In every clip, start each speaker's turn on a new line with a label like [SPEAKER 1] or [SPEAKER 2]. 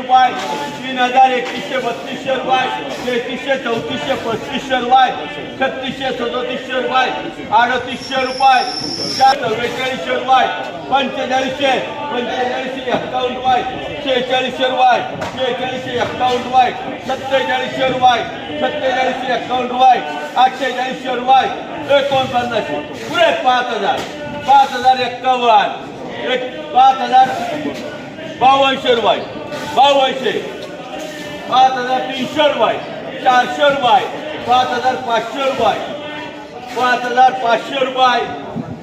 [SPEAKER 1] रुपये तीन हजार एकतीसशे बत्तीसशे रुपये तेहतीसशे चौतीसशे पस्तीसशे रुपये छत्तीसशे सदोतीसशे रुपये अडतीसशे रुपये चार चव्वेचाळीसशे रुपये पंचेचाळीसशे पंचेचाळीसशे एक्कावन्न रुपये शेहेचाळीसशे रुपये शेहेचाळीसशे एक्कावन्न रुपये सत्तेचाळीसशे रुपये सत्तेचाळीसशे एक्कावन्न रुपये अठ्ठेचाळीसशे रुपये एकोणपन्नासशे. पुरे पाच हजार पाच हजार एक्कावन्न एक पाच हजार बावनशे रुपये. बावनशे पाच हजार तीनशे रुपये चारशे रुपये पाच हजार पाचशे रुपये पाच हजार पाचशे रुपये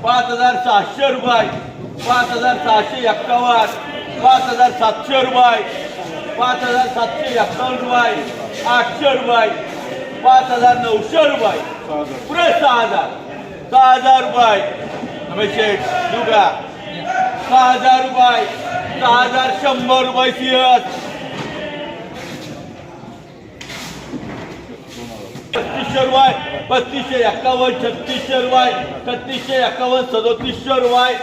[SPEAKER 1] पाच हजार सहाशे रुपये पाच हजार सहाशे एक्कावन्न पाच हजार सातशे रुपये पाच हजार सातशे एक्कावन्न रुपये आठशे रुपये पाच हजार नऊशे रुपये. पुरे सहा हजार सहा हजार रुपये. रमेश दुगा सहा हजार रुपये. सहा हजार शंभर रुपये सीएस पस्तीसशे रुपये पस्तीसशे एक्कावन्न छत्तीसशे रुपये छत्तीसशे एक्कावन्न सदोतीसशे रुपये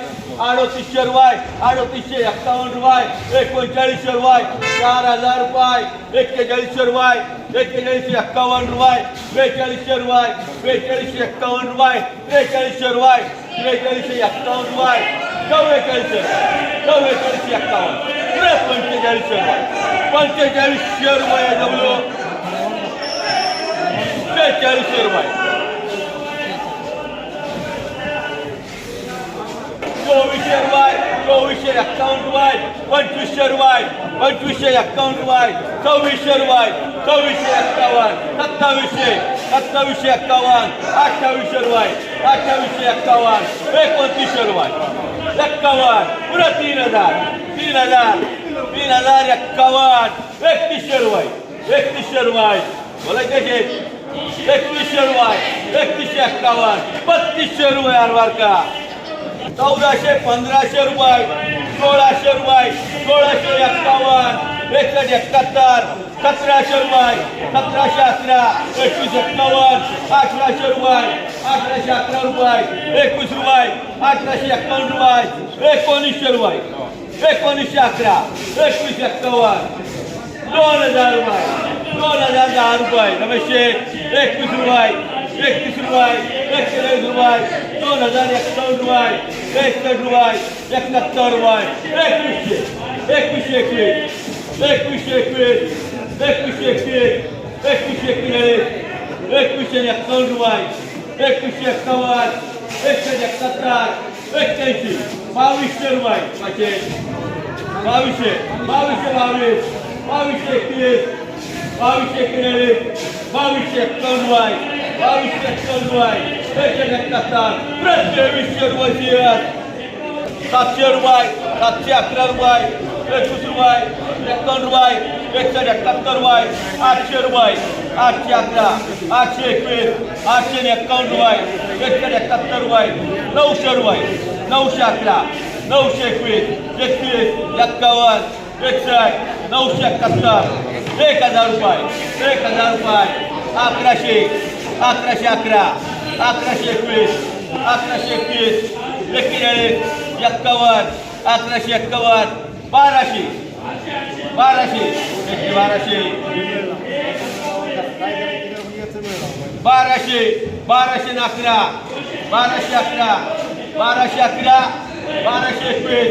[SPEAKER 1] अडोतीसशे रुपये अडोतीसशे एक्कावन्न रुपये एकोणचाळीसशे रुपये चार हजार रुपये एक्केचाळीसशे रुपये एक्केचाळीसशे एक्कावन्न रुपये बेचाळीसशे रुपये बेचाळीसशे एक्कावन्न रुपये त्रेचाळीसशे रुपये त्रेचाळीसशे एक्कावन्न रुपये चव्वेचाळीसशे चव्वेचाळीसशे एक्कावन्न पंचेचाळीसशे रुपये पंचेचाळीसशे रुपये जमलो डब्ल्यू बेचाळीसशे रुपये चोवीसशे रुपये चोवीसशे एक्कावन्न रुपये पंचवीसशे रुपये पंचवीसशे एक्कावन्न रुपये सव्वीसशे रुपये सव्वीसशे एक्कावन्न सत्तावीसशे सत्तावीसशे एक्कावन्न अठ्ठावीसशे रुपये अठ्ठावीसशे एक्कावन्न एकोणतीसशे रुपये एक्कावन्न पुरा तीन हजार तीन हजार तीन हजार एक्कावन्न एकतीसशे रुपये एकतीसशे रुपये बोलायचे शेठ एकतीसशे रुपये एकतीसशे एक्कावन्न बत्तीसशे रुपये हरवार का? चौदाशे पंधराशे रुपये सोळाशे रुपये सोळाशे एक्कावन्न एकशे एकाहत्तर सतराशे रुपये सतराशे अकरा एकवीस एक्कावन्न अठराशे रुपये अठराशे अकरा रुपये एकवीस रुपये अठराशे एक्कावन्न रुपये एकोणीसशे रुपये एकोणीसशे अकरा एकवीस एक्कावन्न दोन हजार रुपये दोन हजार दहा रुपये. रमेश शेठ एकवीस रुपये एकतीस रुपये एकशेचाळीस रुपये दोन हजार एक्कावन्न रुपये एकसष्ट रुपये एकाहत्तर रुपये एकवीसशे एकवीसशे एकवीस एकवीसशे एकवीस एकवीसशे एकवीस एकवीसशे एकवीस एकवीसशे एक्कावन्न रुपये एकवीसशे एक्कावन्न एकशे एकाहत्तर एक्क्याऐंशी बावीसशे रुपये पाचशे बावीसशे बावीसशे बावीस बावीसशे एकवीस बावीसशे एकवीस बावीसशे एक्कावन्न रुपये बावीसशे एक्कावन्न रुपये एकशे एकाहत्तर प्रत्येवीसशे रुपये सीएस सातशे रुपये सातशे अकरा रुपये एकवीस रुपये एकावन्न रुपये एकशे एकाहत्तर रुपये आठशे रुपये आठशे अकरा आठशे एकवीस आठशे एक्कावन्न रुपये एकशे एकाहत्तर रुपये नऊशे रुपये नऊशे अकरा नऊशे एकवीस एकवीस एक्कावन्न एकसष्ट नऊशे एकाहत्तर एक हजार रुपये एक हजार रुपये. अकराशे अकराशे अकरा अकराशे एकवीस अकराशे एकवीस एक्केचाळीस एक्कावन्न अकराशे एक्कावन्न बाराशे बाराशे एकशे बाराशे. बाराशे बाराशे अकरा बाराशे अकरा बाराशे अकरा बाराशे एकवीस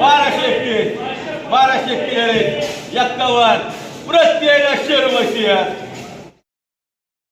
[SPEAKER 1] बाराशे एकवीस. बाराशे एक्केचाळीस एक्कावन्न प्रत्येक शे रुपये